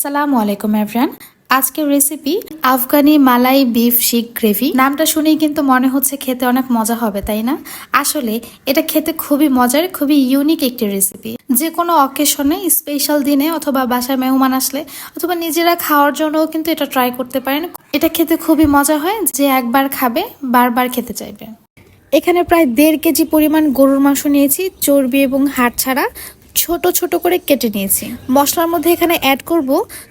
আসসালামু আলাইকুম এভরান আজকের recipe Afghani malai beef seekh gravy নামটা শুনেই কিন্তু মনে হচ্ছে খেতে অনেক মজা হবে, তাই না? আসলে এটা খেতে খুবই মজার, খুবই ইউনিক একটি রেসিপি যে কোনো অকেশনে স্পেশাল দিনে অথবা বাসায় মেহমান আসলে অথবা নিজেরা খাওয়ার জন্যও কিন্তু এটা ট্রাই করতে পারেন। এটা খেতে খুবই মজা হয়, যে একবার খাবে, বারবার খেতে চাইবে। এখানে প্রায় দেড় কেজি পরিমাণ গরুর মাংস নিয়েছি, চর্বি এবং হাড় ছাড়া। ছোট ছোট করে কেটে নিয়েছি। মশলার মধ্যে এখানে অ্যাড করব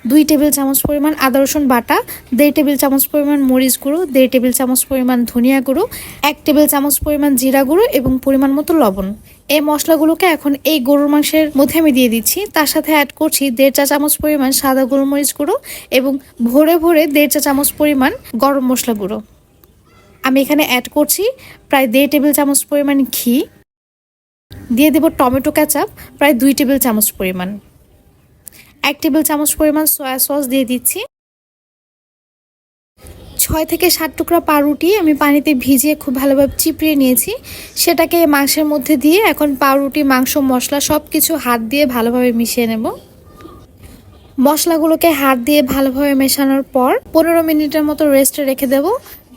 দুই টেবিল চামচ পরিমাণ আদা, রসুন বাটা, দেড় টেবিল চামচ পরিমাণ মরিচ গুঁড়ো, দেড় টেবিল চামচ পরিমাণ ধনিয়া গুঁড়ো, এক টেবিল চামচ পরিমাণ জিরা গুঁড়ো এবং পরিমাণ মতো লবণ। এই মশলাগুলোকে এখন এই গরুর মাংসের মধ্যে আমি দিয়ে দিচ্ছি। তার সাথে অ্যাড করছি দেড় চা চামচ পরিমাণ সাদা গোলমরিচ গুঁড়ো এবং ভরে ভরে দেড় চা চামচ পরিমাণ গরম মশলা গুঁড়ো। আমি এখানে অ্যাড করছি প্রায় দেড় টেবিল চামচ পরিমাণ ঘি দিয়ে দেব টমেটো ক্যাচাপ প্রায় দুই টেবিল চামচ পরিমাণ। এক টেবিল চামচ পরিমাণ সয়া সস দিয়ে দিচ্ছি। ছয় থেকে সাত টুকরা পাউরুটি আমি পানিতে ভিজিয়ে খুব ভালোভাবে চিপড়িয়ে নিয়েছি। সেটাকে মাংসের মধ্যে দিয়ে এখন পাউরুটি, মাংস, মশলা সব কিছু হাত দিয়ে ভালোভাবে মিশিয়ে নেব। মশলাগুলোকে হাত দিয়ে ভালোভাবে মেশানোর পর পনেরো মিনিটের মতো রেস্টে রেখে দেব।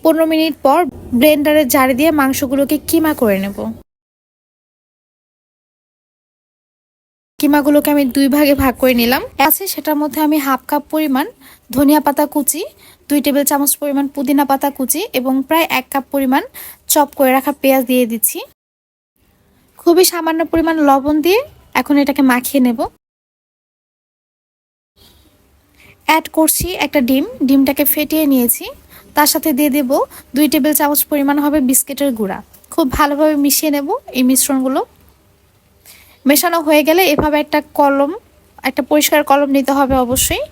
পনেরো মিনিট পর ব্লেন্ডারের জারি দিয়ে মাংসগুলোকে কিমা করে নেব। কিমাগুলোকে আমি দুই ভাগে ভাগ করে নিলাম। আছে, সেটার মধ্যে আমি হাফ কাপ পরিমাণ ধনিয়া পাতা কুচি, দুই টেবিল চামচ পরিমাণ পুদিনা পাতা কুচি এবং প্রায় এক কাপ পরিমাণ চপ করে রাখা পেঁয়াজ দিয়ে দিচ্ছি। খুবই সামান্য পরিমাণ লবণ দিয়ে এখন এটাকে মাখিয়ে নেব। অ্যাড করছি একটা ডিম। ডিমটাকে ফেটিয়ে নিয়েছি। তার সাথে দিয়ে দেব দুই টেবিল চামচ পরিমাণ হবে বিস্কিটের গুঁড়া। খুব ভালোভাবে মিশিয়ে নেব এই মিশ্রণগুলো। মেশানো হয়ে গেলে এভাবে একটা কলম, একটা পরিষ্কার কলম নিতে হবে অবশ্যই।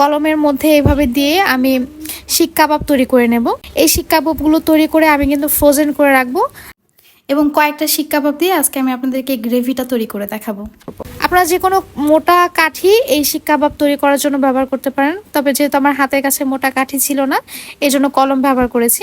কলমের মধ্যে এভাবে দিয়ে আমি শিক কাবাব তৈরি করে নেব। এই শিক কাবাবগুলো তৈরি করে আমি কিন্তু ফ্রোজেন করে রাখব। এবং কয়েকটা শিক কাবাব দিয়ে আজকে আমি আপনাদেরকে গ্রেভিটা তৈরি করে দেখাবো। আপনারা যে কোনো মোটা কাঠি এই শিক কাবাব তৈরি করার জন্য ব্যবহার করতে পারেন। তবে যেহেতু আমার হাতের কাছে মোটা কাঠি ছিল না এই জন্য কলম ব্যবহার করেছি।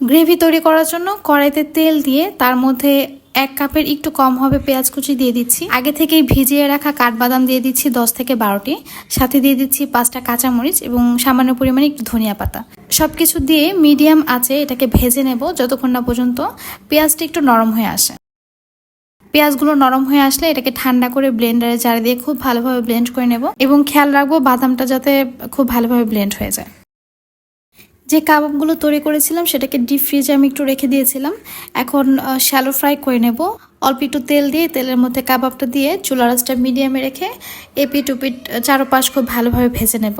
গ্রেভি তৈরি করার জন্য কড়াইতে তেল দিয়ে তার মধ্যে এক কাপের একটু কম হবে পেঁয়াজ কুচি দিয়ে দিচ্ছি। আগে থেকেই ভিজিয়ে রাখা কাঠবাদাম দিয়ে দিচ্ছি দশ থেকে বারোটি। সাথে দিয়ে দিচ্ছি পাঁচটা কাঁচামরিচ এবং সামান্য পরিমাণে একটু ধনিয়া পাতা। সব কিছু দিয়ে মিডিয়াম আছে এটাকে ভেজে নেব যতক্ষণ না পর্যন্ত পেঁয়াজটা একটু নরম হয়ে আসে। পেঁয়াজগুলো নরম হয়ে আসলে এটাকে ঠান্ডা করে ব্লেন্ডারে জারে দিয়ে খুব ভালোভাবে ব্লেন্ড করে নেব এবং খেয়াল রাখব বাদামটা যাতে খুব ভালোভাবে ব্লেন্ড হয়ে যায়। যে কাবাবগুলো তৈরি করেছিলাম, সেটাকে ডিপ ফ্রিজে আমি একটু রেখে দিয়েছিলাম। এখন শ্যালো ফ্রাই করে নেব। অল্প একটু তেল দিয়ে, তেলের মধ্যে কাবাবটা দিয়ে চুলা রাসটা মিডিয়ামে রেখে এপিট উপিট চারোপাশ খুব ভালোভাবে ভেজে নেব।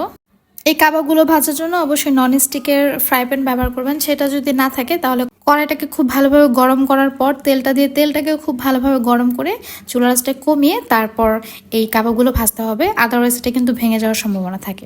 এই কাবাবগুলো ভাজার জন্য অবশ্যই নন স্টিকের ফ্রাই প্যান ব্যবহার করবেন। সেটা যদি না থাকে, তাহলে কড়াইটাকে খুব ভালোভাবে গরম করার পর তেলটা দিয়ে, তেলটাকেও খুব ভালোভাবে গরম করে চুলা রাসটা কমিয়ে তারপর এই কাবাবগুলো ভাজতে হবে। আদারওয়াইজ এটা কিন্তু ভেঙে যাওয়ার সম্ভাবনা থাকে।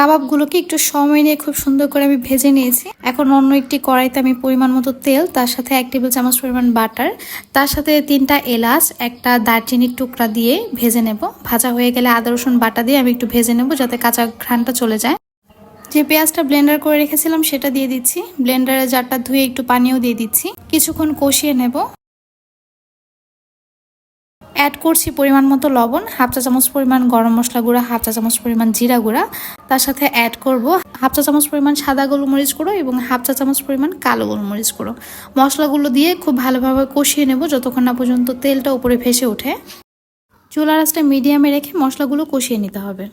কাবাবগুলোকে একটু সময় নিয়ে খুব সুন্দর করে আমি ভেজে নিয়েছি। এখন অন্য একটি কড়াইতে আমি পরিমাণ মতো তেল, তার সাথে এক টেবিল চামচ পরিমাণ বাটার, তার সাথে তিনটা এলাচ, একটা দারচিনির টুকরা দিয়ে ভেজে নেব। ভাজা হয়ে গেলে আদা, রসুন বাটা দিয়ে আমি একটু ভেজে নেব যাতে কাঁচা ঘ্রানটা চলে যায়। যে পেঁয়াজটা ব্লেন্ডার করে রেখেছিলাম সেটা দিয়ে দিচ্ছি। ব্লেন্ডারে জারটা ধুয়ে একটু পানিও দিয়ে দিচ্ছি। কিছুক্ষণ কষিয়ে নেব। অ্যাড করছি পরিমাণ মতো লবণ, হাফ চা চামচ পরিমাণ গরম মশলা গুঁড়া, হাফ চা চামচ পরিমাণ জিরা গুঁড়া। তার সাথে অ্যাড করব হাফ চা চামচ পরিমাণ সাদা গোলমরিচ গুঁড়ো এবং হাফ চা চামচ পরিমাণ কালো গোলমরিচ গুঁড়ো। মশলাগুলো দিয়ে খুব ভালোভাবে কষিয়ে নেব যতক্ষণ না পর্যন্ত তেলটা উপরে ভেসে ওঠে। চুলা রাসটা মিডিয়ামে রেখে মশলাগুলো কষিয়ে নিতে হবে।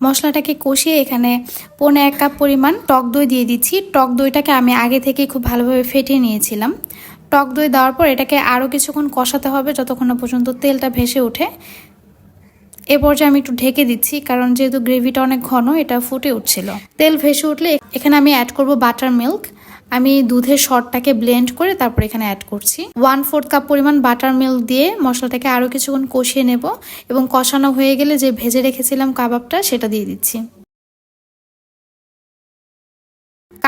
মশলাটাকে কষিয়ে এখানে পনে এক কাপ পরিমাণ টক দই দিয়ে দিচ্ছি। টক দইটাকে আমি আগে থেকে খুব ভালোভাবে ফেটিয়ে নিয়েছিলাম। টক দই দেওয়ার পর এটাকে আরও কিছুক্ষণ কষাতে হবে যতক্ষণ না পর্যন্ত তেলটা ভেসে ওঠে। এ পর্যায়ে আমি একটু ঢেকে দিচ্ছি, কারণ যেহেতু গ্রেভিটা অনেক ঘন, এটা ফুটে উঠছিল। তেল ভেসে উঠলে এখানে আমি অ্যাড করব বাটার মিল্ক আমি দুধের শর্টটাকে ব্লেন্ড করে তারপর এখানে অ্যাড করছি। ওয়ান ফোর্থ কাপ পরিমাণ বাটার মিল্ক দিয়ে মশলাটাকে আরও কিছুক্ষণ কষিয়ে নেব এবং কষানো হয়ে গেলে যে ভেজে রেখেছিলাম কাবাবটা, সেটা দিয়ে দিচ্ছি।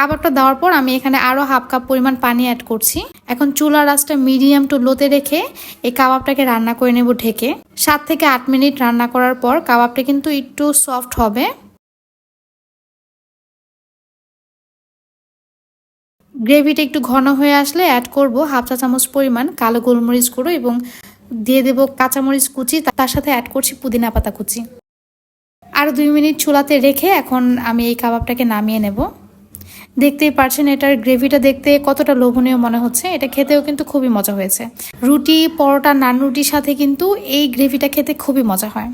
কাবাবটা দেওয়ার পর আমি এখানে আরও হাফ কাপ পরিমাণ পানি অ্যাড করছি। এখন চুলা রাসটা মিডিয়াম টু লোতে রেখে এই কাবাবটাকে রান্না করে নেব ঢেকে। সাত থেকে আট মিনিট রান্না করার পর কাবাবটা কিন্তু একটু সফট হবে। গ্রেভিটা একটু ঘন হয়ে আসলে অ্যাড করব হাফ চা চামচ পরিমাণ কালো গোলমরিচ গুঁড়ো এবং দিয়ে দেব কাঁচামরিচ কুচি, তার সাথে অ্যাড করছি পুদিনা পাতা কুচি। আরও দুই মিনিট চুলাতে রেখে এখন আমি এই কাবাবটাকে নামিয়ে নেব। দেখতেই পারছেন, এটার গ্রেভিটা দেখতে কতটা লোভনীয় মনে হচ্ছে। এটা খেতেও কিন্তু খুবই মজা হয়েছে। রুটি, পরোটা, নান রুটির সাথে কিন্তু এই গ্রেভিটা খেতে খুবই মজা হয়।